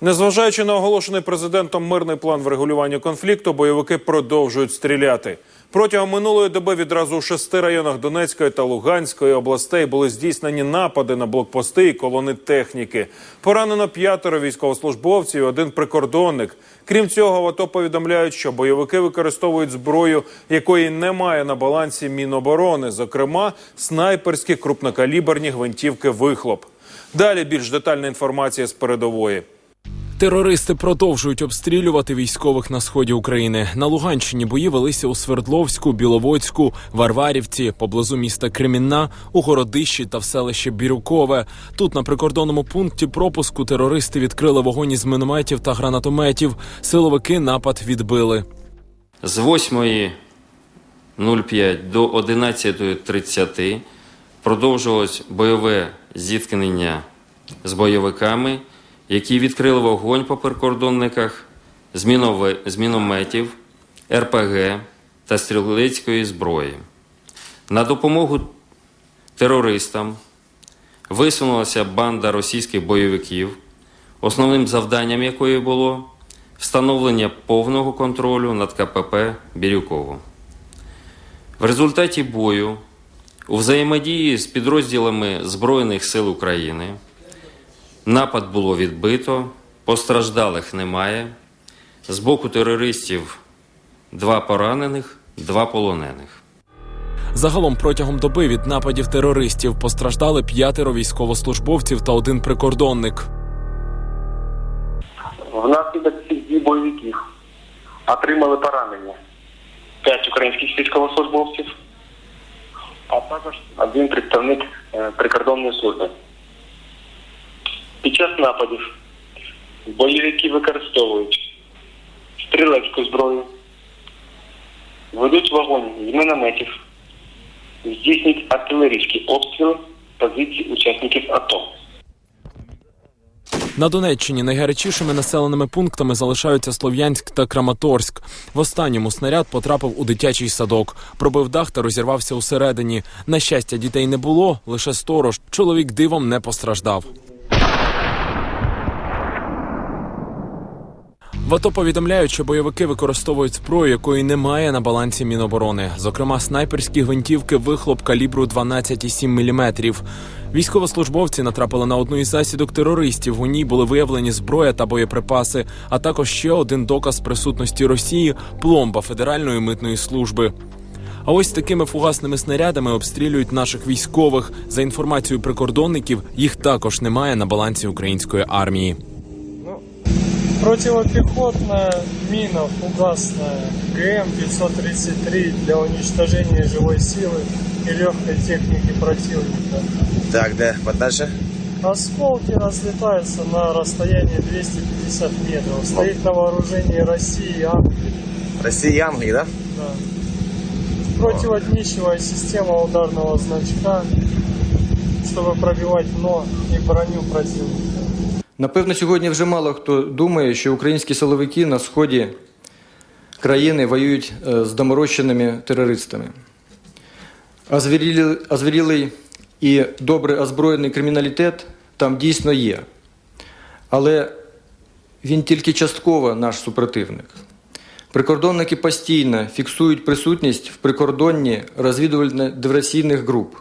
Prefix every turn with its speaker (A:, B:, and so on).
A: Незважаючи на оголошений президентом мирний план врегулювання конфлікту, бойовики продовжують стріляти. Протягом минулої доби відразу у шести районах Донецької та Луганської областей були здійснені напади на блокпости і колони техніки. Поранено п'ятеро військовослужбовців, і один прикордонник. Крім цього, в АТО повідомляють, що бойовики використовують зброю, якої немає на балансі Міноборони, зокрема снайперські крупнокаліберні гвинтівки вихлоп. Далі більш детальна інформація з передової.
B: Терористи продовжують обстрілювати військових на сході України. На Луганщині бої велися у Свердловську, Біловодську, Варварівці, поблизу міста Кремінна, у Городищі та в селищі Бірюкове. Тут на прикордонному пункті пропуску терористи відкрили вогонь із мінометів та гранатометів. Силовики напад відбили.
C: З 8.05 до 11.30 продовжувалось бойове зіткнення з бойовиками, які відкрили вогонь по прикордонниках з, мінометів, РПГ та стрілецької зброї. На допомогу терористам висунулася банда російських бойовиків, основним завданням якої було встановлення повного контролю над КПП Бірюково. В результаті бою у взаємодії з підрозділами Збройних сил України напад було відбито, постраждалих немає. З боку терористів два поранених, два полонених.
B: Загалом протягом доби від нападів терористів постраждали п'ятеро військовослужбовців та один прикордонник.
D: Внаслідок цих дій бойовиків отримали поранення 5 українських військовослужбовців, а також один представник е, прикордонної служби. Під час нападів бойовики використовують стрілецьку зброю, ведуть вогонь з мінометів, здійснюють артилерійські обстріли позицій учасників АТО.
B: На Донеччині найгарячішими населеними пунктами залишаються Слов'янськ та Краматорськ. В останньому снаряд потрапив у дитячий садок, пробив дах та розірвався усередині. На щастя, дітей не було, лише сторож. Чоловік дивом не постраждав. В АТО повідомляють, що бойовики використовують зброю, якої немає на балансі Міноборони, зокрема снайперські гвинтівки вихлоп калібру 12,7 мм. Військовослужбовці натрапили на одну із засідок терористів. У ній були виявлені зброя та боєприпаси, а також ще один доказ присутності Росії пломба Федеральної митної служби. А ось такими фугасними снарядами обстрілюють наших військових. За інформацією прикордонників, їх також немає на балансі української армії.
E: Противопехотная мина фугасная ГМ-533 для уничтожения живой силы и легкой техники противника.
F: Так, да, подальше.
E: Осколки разлетаются на расстоянии 250 метров. Стоит на вооружении России и Англии.
F: Россия Англии, да?
E: Да. Противоднищевая система ударного значка, чтобы пробивать дно и броню противника.
G: Напевно, сьогодні вже мало хто думає, що українські силовики на сході країни воюють е, з доморощеними терористами. Озвірілий, і добре озброєний криміналітет там дійсно є. Але він тільки частково наш супротивник. Прикордонники постійно фіксують присутність в прикордонні розвідувально-диверсійних груп.